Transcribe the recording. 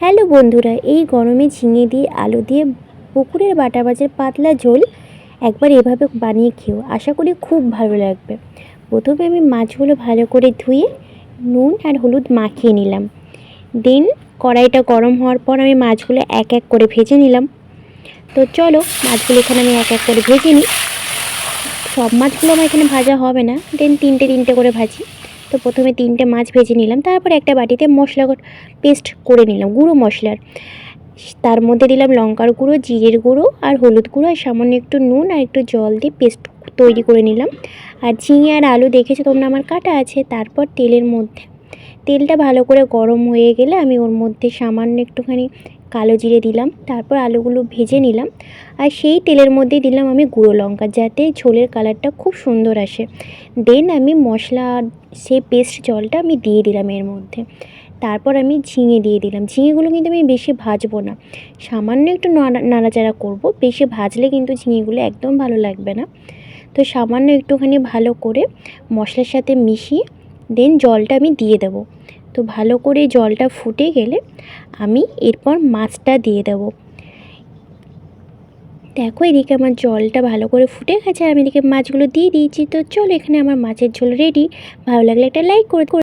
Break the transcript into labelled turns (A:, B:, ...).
A: Hello বন্ধুরা, এই গরমে ঝিঙে দিয়ে, আলু দিয়ে, পুকুরের বাটা মাছের পাতলা ঝোল একবার এভাবে বানিয়ে খেও। আশা করি খুব ভালো লাগবে। প্রথমে আমি মাছগুলো ভালো করে ধুয়ে নুন আর হলুদ মাখিয়ে নিলাম। দেন কড়াইটা গরম হওয়ার পর আমি মাছগুলো এক এক করে ভেজে নিলাম। তো চলো, মাছগুলো এখানে আমি এক এক করে ভেজে নিই। সব মাছগুলো আমার এখানে ভাজা হবে না। দেন তিনটে তিনটে করে ভাজি। তো প্রথমে তিনটে মাছ ভেজে নিলাম, তারপর একটা বাটিতে মশলা পেস্ট করে নিলাম, গুঁড়ো মশলার। তার মধ্যে দিলাম লঙ্কার গুঁড়ো, জিরের গুঁড়ো আর হলুদ গুঁড়ো আর সামান্য একটু নুন আর একটু জল দিয়ে পেস্ট তৈরি করে নিলাম। আর ঝিঙে আর আলু দেখেছ তোমরা আমার কাটা আছে, তারপর তেলের মধ্যে। তেলটা ভালো করে গরম হয়ে গেলে আমি ওর মধ্যে সামান্য একটুখানি কালো জিরে দিলাম, তারপর আলুগুলো ভেজে নিলাম। আর সেই তেলের মধ্যে দিলাম আমি গুঁড়ো লঙ্কা, যাতে ঝোলের কালারটা খুব সুন্দর আসে। দেন আমি মশলা সেই পেস্ট জলটা আমি দিয়ে দিলাম এর মধ্যে। তারপর আমি ঝিঙে দিয়ে দিলাম। ঝিঙেগুলো কিন্তু আমি বেশি ভাজবো না। সামান্য একটু নাড়া, নাড়াচাড়া করব। বেশি ভাজলে কিন্তু ঝিঙেগুলো একদম ভালো লাগবে না। তো সামান্য একটুখানি ভালো করে মশলার সাথে মিশিয়ে দেন জলটা আমি দিয়ে দেবো। তো ভালো করে জলটা ফুটে গেলে আমি এরপর মাছটা দিয়ে দেব। দেখো এদিকে আমার জলটা ভালো করে ফুটে গেছে আর আমি এদিকে মাছগুলো দিয়ে দিয়েছি। তো চলো এখানে আমার মাছের ঝোল রেডি ভালো লাগলে একটা লাইক করে